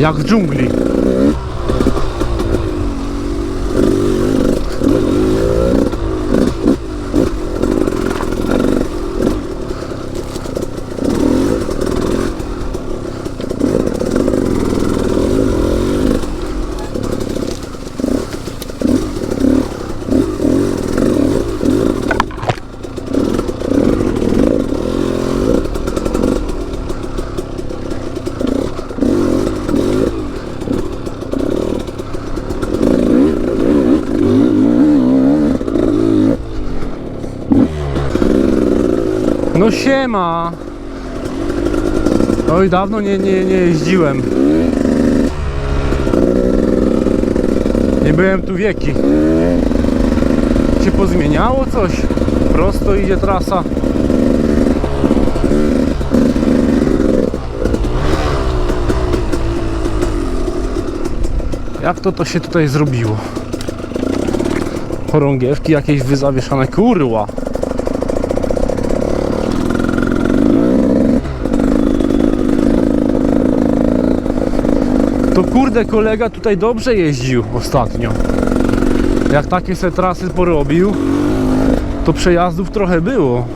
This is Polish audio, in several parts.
Jak w dżungli. No siema! Oj, dawno nie, nie, nie jeździłem. Nie byłem tu wieki. Się pozmieniało coś? Prosto idzie trasa. Jak to to się tutaj zrobiło? Chorągiewki jakieś wyzawieszane. Kurła! To kurde kolega tutaj dobrze jeździł ostatnio. Jak takie se trasy porobił, to przejazdów trochę było.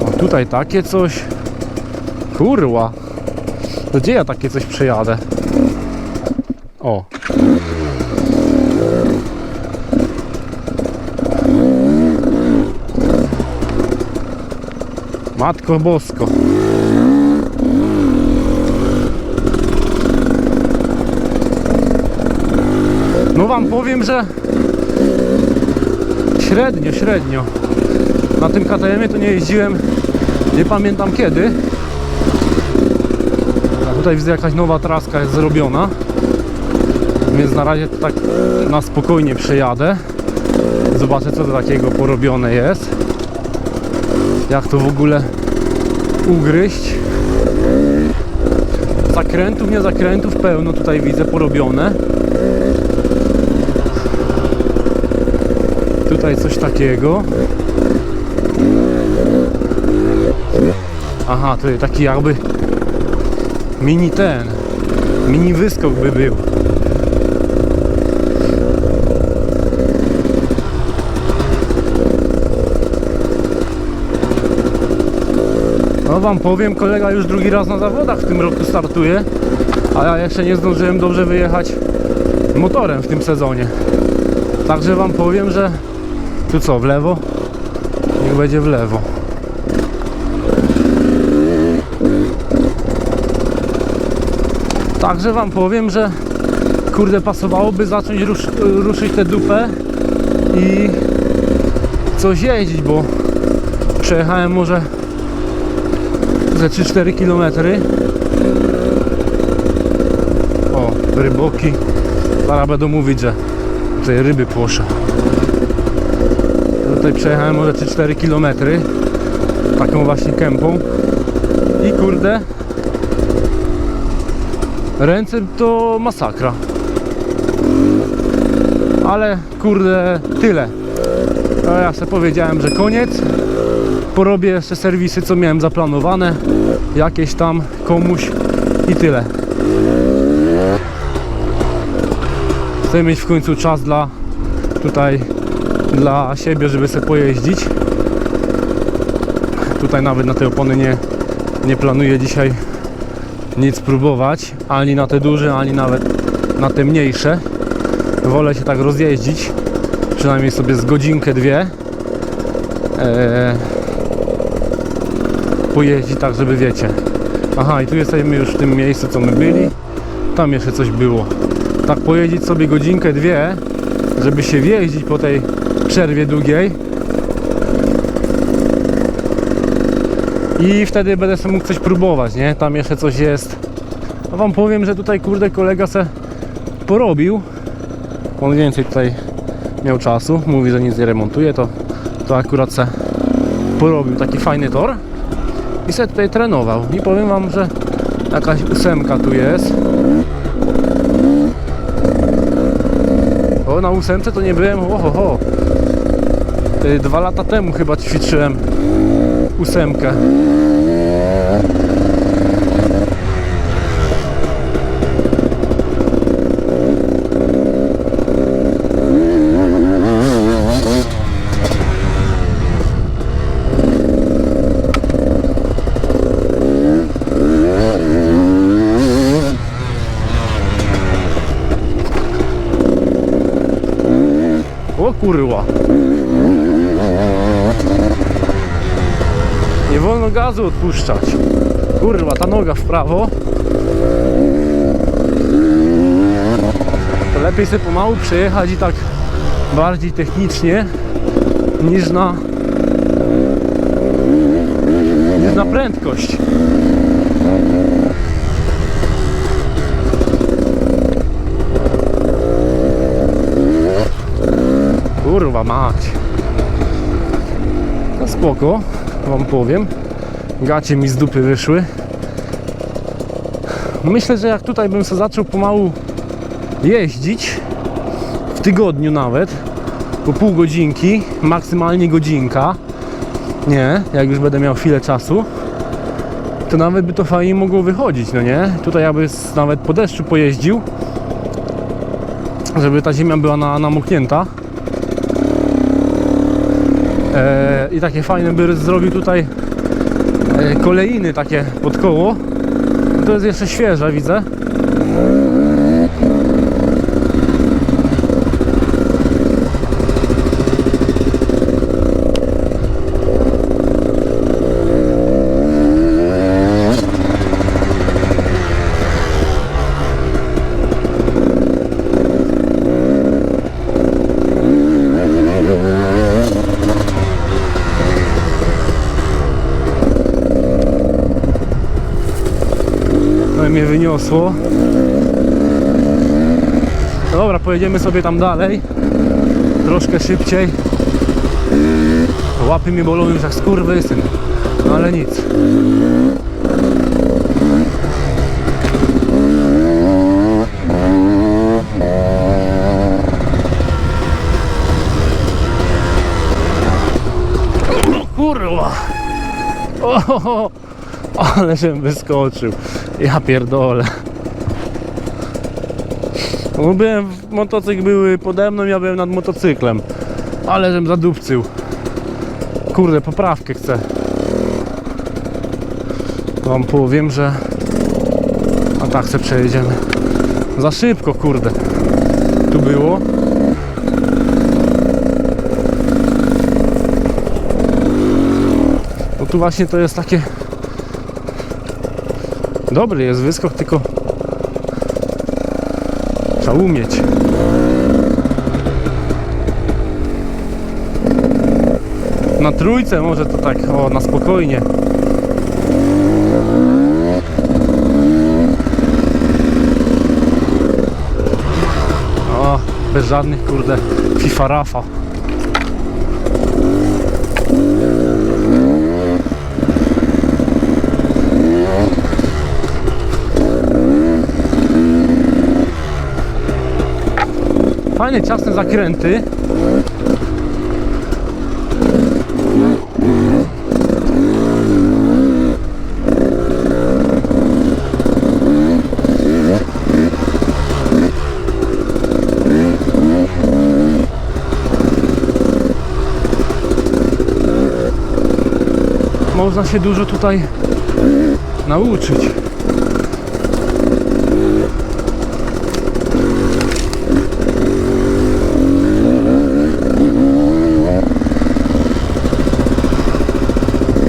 O, tutaj takie coś. Kurła. To gdzie ja takie coś przejadę? O. Matko Bosko. No wam powiem, że średnio, średnio. Na tym KTM-ie to nie jeździłem, nie pamiętam kiedy. A tutaj widzę jakaś nowa traska jest zrobiona. Więc na razie to tak na spokojnie przejadę. Zobaczę co to takiego porobione jest. Jak to w ogóle ugryźć. Zakrętów, nie zakrętów pełno tutaj widzę porobione. Tutaj coś takiego. Aha, to jest taki jakby mini ten, mini wyskok by był. No wam powiem, kolega już drugi raz na zawodach w tym roku startuje, a ja jeszcze nie zdążyłem dobrze wyjechać motorem w tym sezonie. Także wam powiem, że tu co, w lewo? Niech będzie w lewo. Także wam powiem, że kurde pasowałoby zacząć rusz, ruszyć tę dupę i coś jeździć, bo przejechałem może ze 3-4 km. O, ryboki. Zaraz będą mówić, że tutaj ryby płoszę. Tutaj przejechałem może 3-4 km taką właśnie kępą i kurde ręce to masakra ale kurde tyle to ja sobie powiedziałem, że koniec porobię jeszcze serwisy co miałem zaplanowane jakieś tam komuś i tyle chcę mieć w końcu czas dla tutaj dla siebie, żeby sobie pojeździć. Tutaj nawet na te opony nie, nie planuję dzisiaj nic próbować, ani na te duże, ani nawet na te mniejsze. Wolę się tak rozjeździć, przynajmniej sobie z godzinkę, dwie. Eee, pojeździć tak, żeby wiecie. Aha, i tu jesteśmy już w tym miejscu, co my byli. Tam jeszcze coś było. Tak pojeździć sobie godzinkę, dwie, żeby się wjeździć po tej przerwie długiej i wtedy będę sobie mógł coś próbować, nie? Tam jeszcze coś jest. No wam powiem, że tutaj kurde kolega se porobił. On więcej tutaj miał czasu. Mówi, że nic nie remontuje, to, to akurat se porobił taki fajny tor i se tutaj trenował. I powiem wam, że jakaś ósemka tu jest. O, na ósemce to nie byłem, oho, ho. Y, Dwa lata temu chyba ćwiczyłem ósemkę. O kurwa. Nie gazu odpuszczać. Kurwa, ta noga w prawo. To lepiej sobie pomału przejechać i tak bardziej technicznie niż na niż na prędkość. Kurwa mać. No spoko, wam powiem. Gacie mi z dupy wyszły. Myślę, że jak tutaj bym sobie zaczął pomału jeździć, w tygodniu nawet, po pół godzinki, maksymalnie godzinka, nie, jak już będę miał chwilę czasu, to nawet by to fajnie mogło wychodzić, no nie? Tutaj jakby nawet po deszczu pojeździł, żeby ta ziemia była na, namoknięta, E, I takie fajne by zrobił tutaj kolejny takie pod koło. To jest jeszcze świeże, widzę. I mnie wyniosło. No dobra, pojedziemy sobie tam dalej. Troszkę szybciej. Łapy mnie bolą już jak skurwysyn. No ale nic. Kurwa! Ale żem wyskoczył. Ja pierdolę. No byłem, motocykl były pode mną, ja byłem nad motocyklem. Ale żem zadupcył. Kurde, poprawkę chcę. Wam powiem, że... A tak se przejedziemy. Za szybko, kurde. Tu było. No tu właśnie to jest takie... Dobry jest wyskok, tylko trzeba umieć. Na trójce może to tak, o, na spokojnie. O, bez żadnych, kurde, FIFA Fajne, ciasne zakręty. Można się dużo tutaj nauczyć.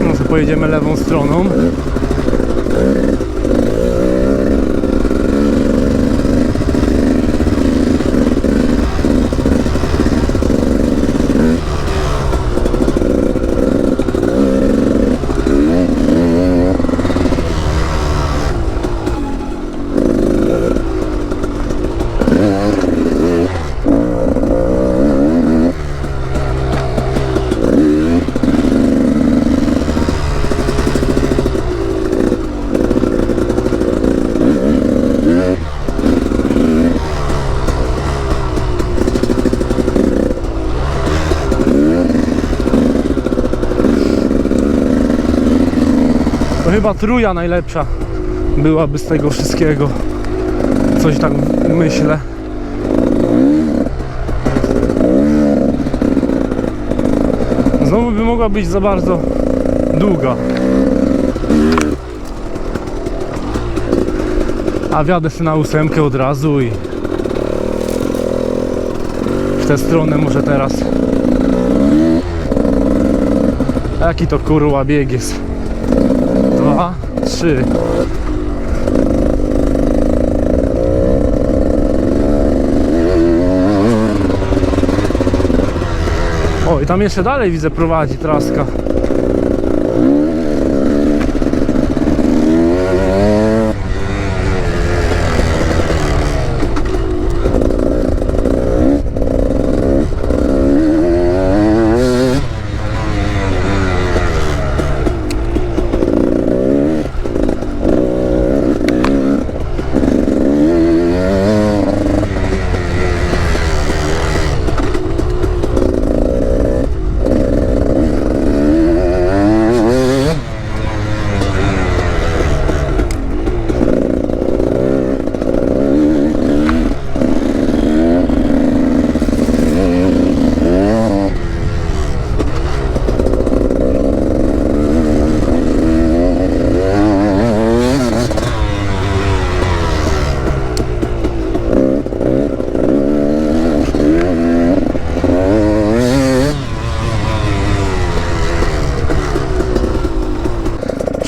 Może pojedziemy lewą stroną. Chyba truja najlepsza byłaby z tego wszystkiego. Coś tak myślę. Znowu by mogła być za bardzo długa. A wjadę sobie na ósemkę od razu i w tę stronę może teraz. Jaki to kurwa bieg jest? Dwa, trzy. O, i tam jeszcze dalej widzę prowadzi traska.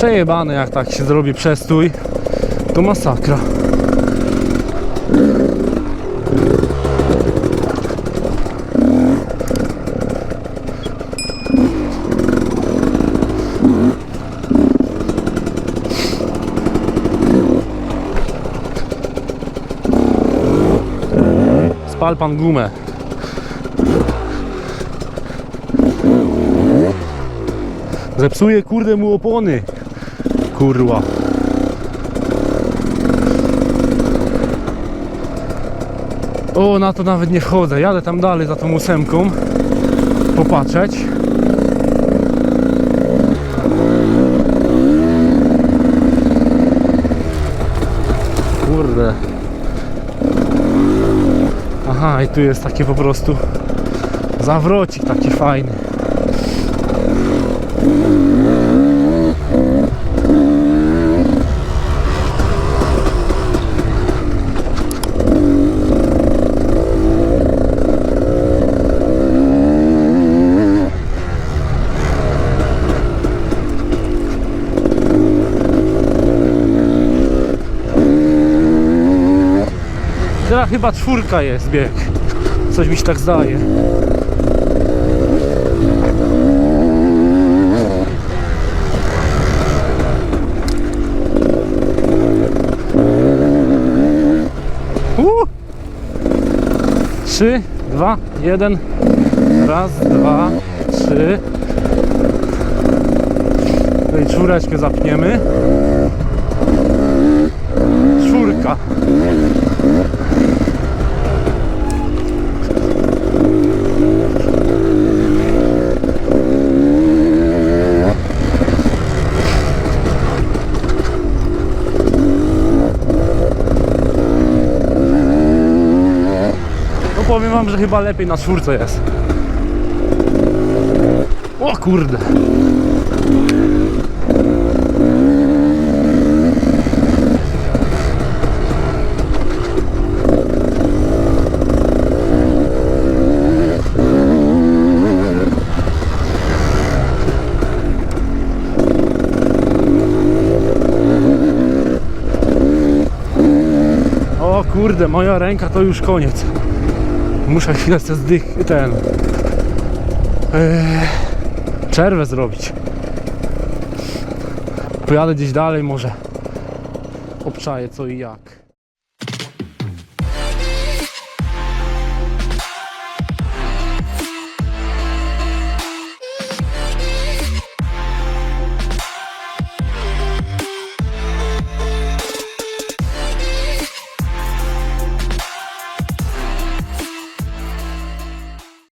Przejebane jak tak się zrobi przestój. To masakra. Spal pan gumę. Zepsuje kurde mu opony. Kurwa. O, na to nawet nie wchodzę. Jadę tam dalej za tą ósemką. Popatrzeć. Kurde. Aha, i tu jest taki po prostu zawrocik taki fajny. Teraz chyba czwórka jest bieg. Coś mi się tak zdaje. Uh! Trzy, dwa, jeden. Raz, dwa, trzy. Tutaj czwóreczkę zapniemy. Czwórka. No powiem wam, że chyba lepiej na czwórce jest. O kurde. Kurde, moja ręka to już koniec. Muszę chwilę zdych, ten... Eee, przerwę zrobić. Pojadę gdzieś dalej może. Obczaję co i jak.